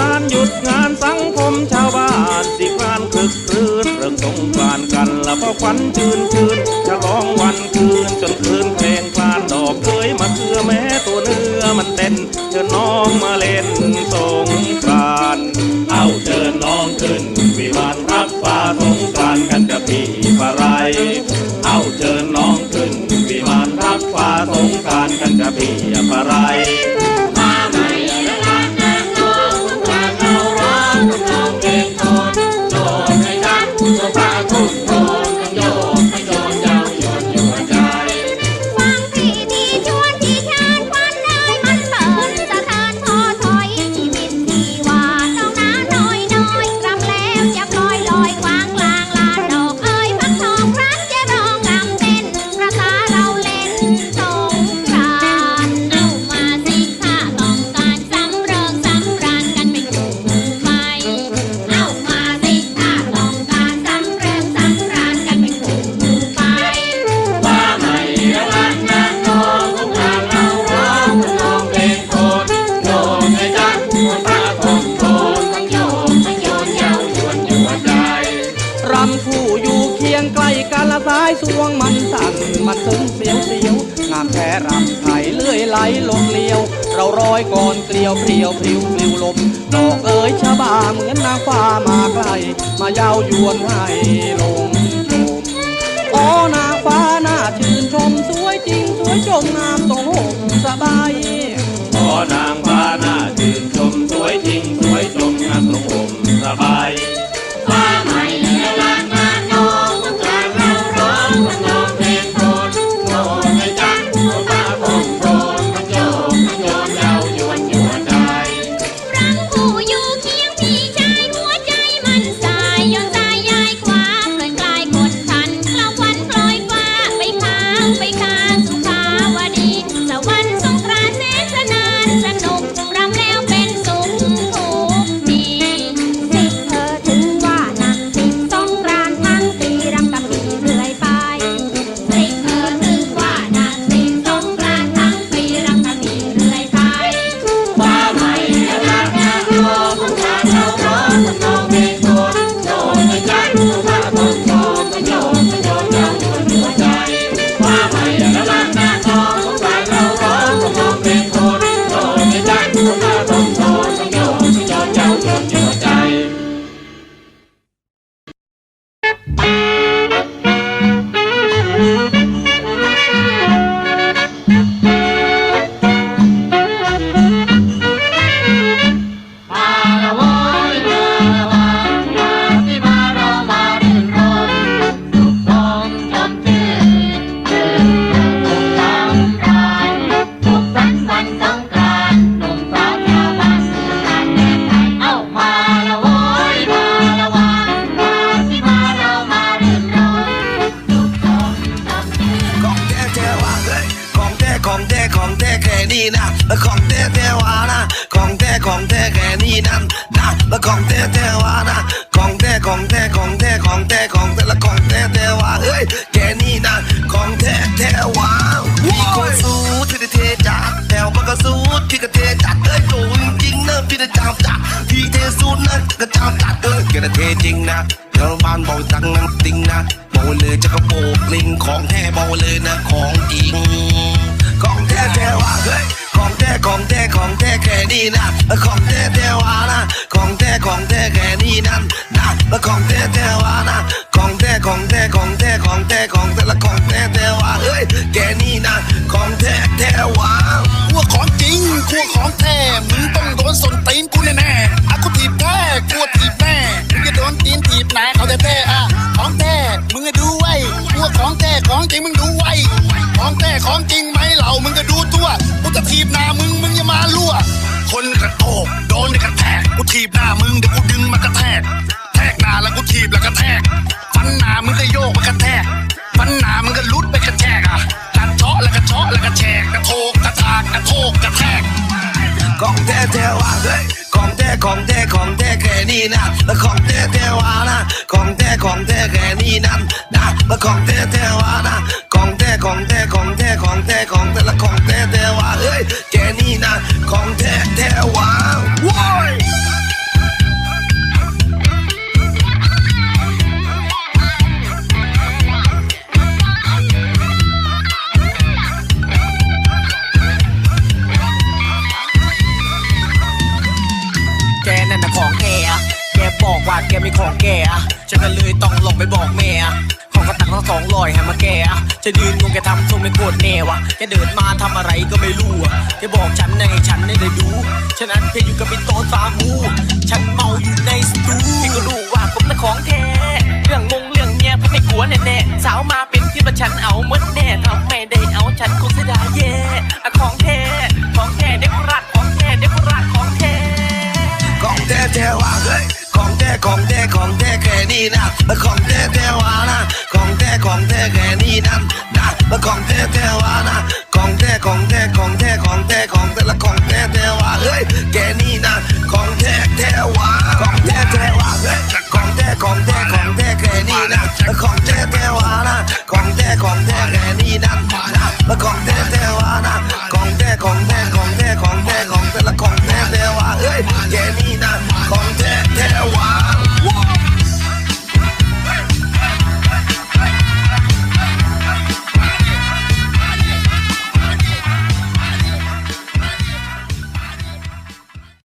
การหยุดงานสังคมชาวบ้านสิพานคึกคืนเรื่องสงกรานกันแล้วก็ควันชื่นชื่นร้องวันคืนจนคืนเพลงพลานดอกเคยมาเคือแม้ตัวเนื้อมันเต้นเชิญน้องมาเล่นโซ ร้อยก่อนเกลียวเปลียวพริ้วปลิวลมดอกเอ๋ยชบาเหมือนนางฟ้ามาไกลมาเย้ายวนให้ลงชอ๋อนางฟ้าน่าชื่นชมสวยจริงสวยจมงามต้องหงสบายอ๋อนางฟ้าน่าชื่นชมสวยจริง ว่านะของแท้ของแท้ของแท้ของแท้ของแท้ละของแท้แท้ว่าเฮ้ยแค่นี้นะของแท้แท้ว่าพี่ก็สู้ที่ได้เทจัดแถวมันก็สู้ที่ก็เทจัดเอ้ยโตจริงนะพี่ได้จามจัดพี่เทสู้นะก็จามจัดเอ้ยแกได้เทจริงนะเดี๋ยวบ้านบอกจังนั้นจริงนะบอกเลยจะกระโปกลิงของแท้บอกเลยนะของจริงของแท้แท้ว่าเฮ้ยของแท้ของแท้ของแท้แค่นี้นะ นะของแท้แท้วานะของแท้ของแท้ของแท้ของแท้ของแท้ละของแท้แท้วาเฮ้ยแค่นี้นะของแท้แท้วาขั้วของจริงขั้วของแท้มึงต้องโดนสนตีนกูแน่ๆอะกูถีบแท้กลัวถีบแน่มึงจะโดนตีนถีบไหนเขาแท้อะของแท้มึงก็ดูไว้ขั้วของแท้ของจริงมึงดูไว้ของแท้ของจริงไหมเหล่ามึงก็ดูตัวกูจะถีบหน้ามึงมึงอย่ามาลั่วคนกระโตกโดนกระแทกกูถีบหน้า ของแท้แท้ว่าเฮ้ยของแท้ของแท้ของแท้แค่นี้นะแล้วของแท้แท้ว่านะของแท้ของแท้แค่นี้นั้นนะแล้วของแท้แท้ว่านะของแท้ของแท้ของแท้ของแท้ของแท้ละของแท้แท้ว่าเฮ้ยแค่นี้นะของแท้แท้ว่าว้ย ฉันก็เลยต้องหลบไปบอกแม่ของกระตังทั้งสองลอยให้มาแกอะจะยืนงงแกทำทรงไม่โกรธแน่วะแกเดินมาทำอะไรก็ไม่รู้อะแกบอกฉันในฉันได้ดูฉะนั้นแกอยู่กับไอ้โตสามูฉันเมาอยู่ในสตูพี่ก็รู้ว่าผมน่ะของแท้เรื่องงงเรื่องเนี้ยผมไม่กลัวแน่ๆสาวมาเป็นที่ว่าฉันเอา นี้นะของแท้แท้วานะของแท้ของแท้แค่นี้นั่นนะแล้วของแท้แท้วานะของแท้ของแท้ของแท้ของแท้ของแท้ละของแท้แท้วาเฮ้ยแค่นี้นะของแท้แท้วาของแท้แท้วาเฮ้ยของแท้ของแท้ของแท้แค่นี้นะแล้วของแท้แท้วานะของแท้ของแท้แค่นี้นั่นนะแล้วของแท้